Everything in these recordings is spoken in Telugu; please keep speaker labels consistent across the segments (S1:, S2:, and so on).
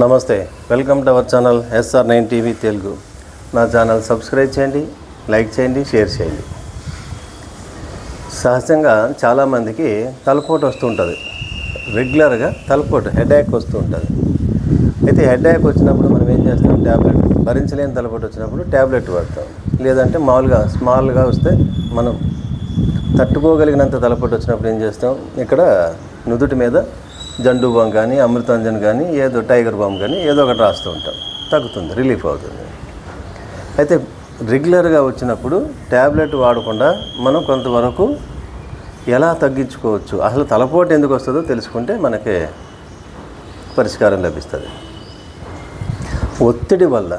S1: నమస్తే welcome to our channel SR nine TV Telugu. నా ఛానల్ సబ్స్క్రైబ్ చేయండి లైక్ చేయండి షేర్ చేయండి. సహజంగా చాలామందికి తలపోటు వస్తుంటుంది. రెగ్యులర్గా తలపోటు హెడేక్ వస్తూ ఉంటుంది అయితే హెడేక్ వచ్చినప్పుడు మనం ఏం చేస్తాం? ట్యాబ్లెట్ భరించలేని తలపోటు వచ్చినప్పుడు ట్యాబ్లెట్ వాడతాం. లేదంటే మామూలుగా స్మాల్గా వస్తే మనం తట్టుకోగలిగినంత తలపోటు వచ్చినప్పుడు ఏం చేస్తాం? ఇక్కడ నుదుటి మీద జండు బామ్ కానీ అమృతాంజన్ కానీ ఏదో టైగర్ బామ్ కానీ ఏదో ఒకటి రాస్తూ ఉంటాం. తగ్గుతుంది రిలీఫ్ అవుతుంది. అయితే రెగ్యులర్గా వచ్చినప్పుడు ట్యాబ్లెట్ వాడకుండా మనం కొంతవరకు ఎలా తగ్గించుకోవచ్చు అసలు తలపోటు ఎందుకు వస్తుందో తెలుసుకుంటే మనకి పరిష్కారం లభిస్తుంది. ఒత్తిడి వల్ల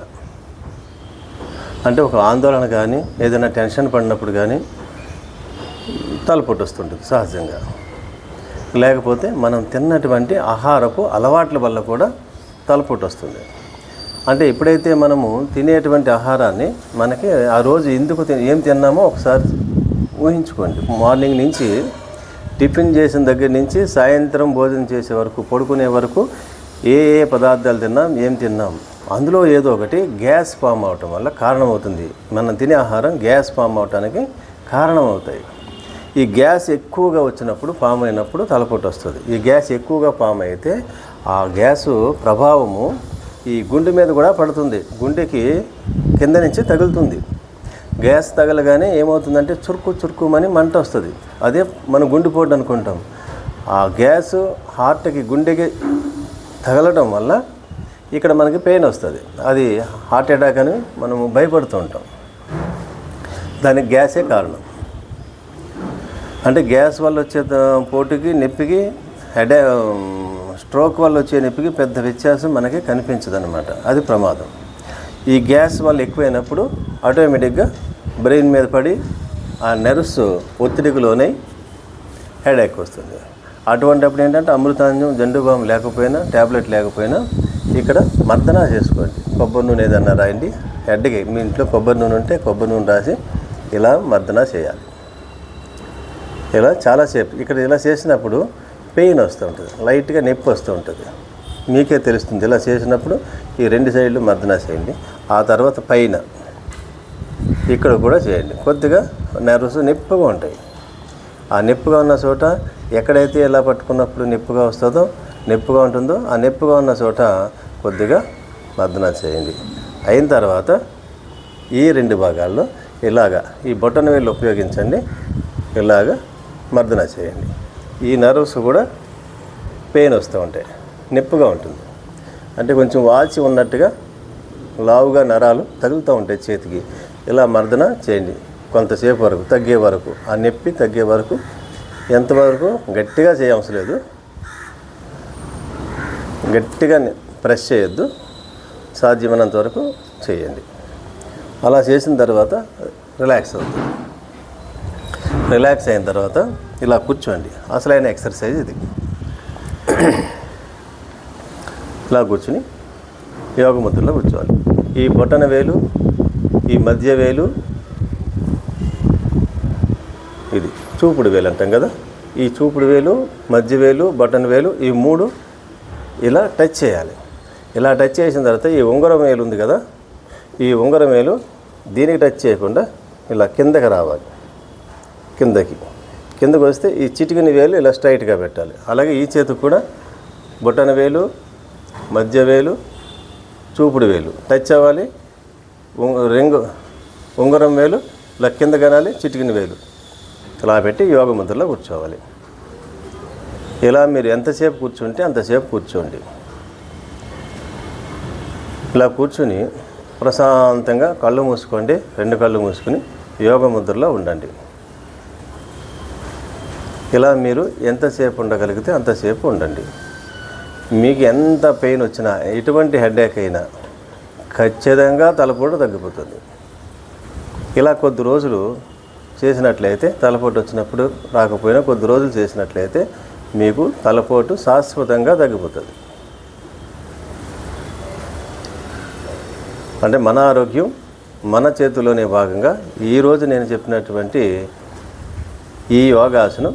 S1: అంటే ఒక ఆందోళన కానీ ఏదైనా టెన్షన్ పడినప్పుడు కానీ తలపోటు వస్తుంటుంది సహజంగా. లేకపోతే మనం తిన్నటువంటి ఆహారపు అలవాట్ల వల్ల కూడా తలపోటు వస్తుంది అంటే ఎప్పుడైతే మనము తినేటువంటి ఆహారాన్ని మనకి ఆ రోజు ఎందుకు తి- ఏం తిన్నామో ఒకసారి ఊహించుకోండి. మార్నింగ్ నుంచి టిఫిన్ చేసిన దగ్గర నుంచి సాయంత్రం భోజనం చేసే వరకు పడుకునే వరకు ఏ ఏ పదార్థాలు తిన్నాం ఏం తిన్నాం అందులో ఏదో ఒకటి గ్యాస్ ఫామ్ అవటం వల్ల కారణమవుతుంది. మనం తినే ఆహారం గ్యాస్ ఫామ్ అవటానికి కారణమవుతాయి. ఈ గ్యాస్ ఎక్కువగా వచ్చినప్పుడు ఫామ్ అయినప్పుడు తలపోటు వస్తుంది. ఈ గ్యాస్ ఎక్కువగా ఫామ్ అయితే ఆ గ్యాసు ప్రభావము ఈ గుండె మీద కూడా పడుతుంది. గుండెకి కింద నుంచి తగులుతుంది. గ్యాస్ తగలగానే ఏమవుతుందంటే చురుకు చురుకుమని మంట వస్తుంది. అదే మనం గుండెపోటు అనుకుంటాం. ఆ గ్యాస్ హార్ట్కి గుండెకి తగలడం వల్ల ఇక్కడ మనకి పెయిన్ వస్తుంది. అది హార్ట్ అటాక్ అని మనము భయపడుతూ ఉంటాం. దానికి గ్యాసే కారణం. అంటే గ్యాస్ వల్ల వచ్చే పోటీకి నొప్పికి హెడ్ స్ట్రోక్ వల్ల వచ్చే నొప్పికి పెద్ద వ్యత్యాసం మనకి కనిపించదు అనమాట అది ప్రమాదం. ఈ గ్యాస్ వల్ల ఎక్కువైనప్పుడు ఆటోమేటిక్గా బ్రెయిన్ మీద పడి ఆ నెర్వ్స్ ఒత్తిడికి లోనై హెడేక్ వస్తుంది. అటువంటిప్పుడు ఏంటంటే అమృతాంజం జండు లేకపోయినా ట్యాబ్లెట్ లేకపోయినా ఇక్కడ మర్దన చేసుకోండి. కొబ్బరి నూనె ఏదన్నా రాయండి. హెడ్కి మీ ఇంట్లో కొబ్బరి నూనె ఉంటే కొబ్బరి నూనె రాసి ఇలా మర్దన చేయాలి. ఇలా చాలాసేపు ఇక్కడ ఇలా చేసినప్పుడు పెయిన్ వస్తూ ఉంటుంది. లైట్గా నొప్పి వస్తూ ఉంటుంది. మీకే తెలుస్తుంది ఇలా చేసినప్పుడు ఈ రెండు సైడ్లు మర్దన చేయండి. ఆ తర్వాత పైన ఇక్కడ కూడా చేయండి. కొద్దిగా నర్వస్ నొప్పిగా ఉంటాయి. ఆ నొప్పిగా ఉన్న చోట ఎక్కడైతే ఇలా పట్టుకున్నప్పుడు నొప్పిగా వస్తుందో నొప్పిగా ఉంటుందో ఆ నొప్పిగా ఉన్న చోట కొద్దిగా మర్దన చేయండి. అయిన తర్వాత ఈ రెండు భాగాల్లో ఇలాగా ఈ బొటన వేళ్ళు ఉపయోగించండి. ఇలాగా మర్దన చేయండి. ఈ నర్వ్స్ కూడా పెయిన్ వస్తూ ఉంటాయి. నొప్పిగా ఉంటుంది. అంటే కొంచెం వాచి ఉన్నట్టుగా లావుగా నరాలు తగులుతూ ఉంటాయి చేతికి. ఇలా మర్దన చేయండి. కొంతసేపు వరకు తగ్గే వరకు. ఆ నొప్పి తగ్గే వరకు ఎంతవరకు గట్టిగా చేయవలసిన లేదు. గట్టిగా ప్రెస్ చేయొద్దు. సాధ్యమైనంత వరకు చేయండి. అలా చేసిన తర్వాత రిలాక్స్ అవుతుంది. రిలాక్స్ అయిన తర్వాత ఇలా కూర్చోండి. అసలైన ఎక్సర్సైజ్ ఇది. ఇలా కూర్చుని యోగ ముద్రలో కూర్చోవాలి. ఈ బొటన వేలు ఈ మధ్య వేలు ఇది చూపుడు వేలు అంటాం కదా. ఈ చూపుడు వేలు మధ్య వేలు బటన్ వేలు ఈ మూడు ఇలా టచ్ చేయాలి. ఇలా టచ్ చేసిన తర్వాత ఈ ఉంగరం వేలు ఉంది కదా. ఈ ఉంగరం వేలు దీనికి టచ్ చేయకుండా ఇలా కిందకి రావాలి. కిందకి. కిందకు వస్తే ఈ చిటికిన వేలు ఇలా స్ట్రైట్గా పెట్టాలి. అలాగే ఈ చేతికి కూడా బొటన వేలు మధ్య వేలు చూపుడు వేలు. టచ్ అవ్వాలి. ఉం- రింగు ఉంగరం వేలు ఇలా కింద కనాలి చిటికిన వేలు. ఇలా పెట్టి యోగ ముద్రలో కూర్చోవాలి. ఇలా మీరు ఎంతసేపు కూర్చుంటే అంతసేపు కూర్చోండి. ఇలా కూర్చుని ప్రశాంతంగా కళ్ళు మూసుకోండి రెండు కళ్ళు మూసుకుని యోగ ముద్రలో ఉండండి. ఇలా మీరు ఎంతసేపు ఉండగలిగితే అంతసేపు ఉండండి. మీకు ఎంత పెయిన్ వచ్చినా ఎటువంటి హెడేక్ అయినా ఖచ్చితంగా తలపోటు తగ్గిపోతుంది. ఇలా కొద్ది రోజులు చేసినట్లయితే తలపోటు వచ్చినప్పుడు రాకపోయినా కొద్ది రోజులు చేసినట్లయితే మీకు తలపోటు శాశ్వతంగా తగ్గిపోతుంది. అంటే మన ఆరోగ్యం మన చేతిలోనే భాగంగా ఈరోజు నేను చెప్పినటువంటి ఈ యోగాసనం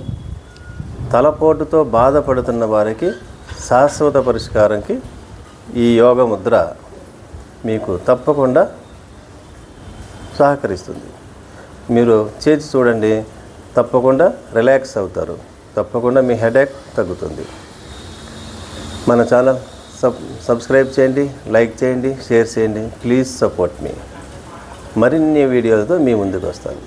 S1: తలపోటుతో బాధపడుతున్న వారికి శాశ్వత పరిష్కారంకి ఈ యోగ ముద్ర మీకు తప్పకుండా సహకరిస్తుంది. మీరు చేసి చూడండి తప్పకుండా రిలాక్స్ అవుతారు. తప్పకుండా మీ హెడేక్ తగ్గుతుంది. మన ఛానల్ సబ్ సబ్స్క్రైబ్ చేయండి లైక్ చేయండి షేర్ చేయండి. ప్లీజ్ సపోర్ట్ మీ మరిన్ని వీడియోలతో మీ ముందుకు వస్తాను.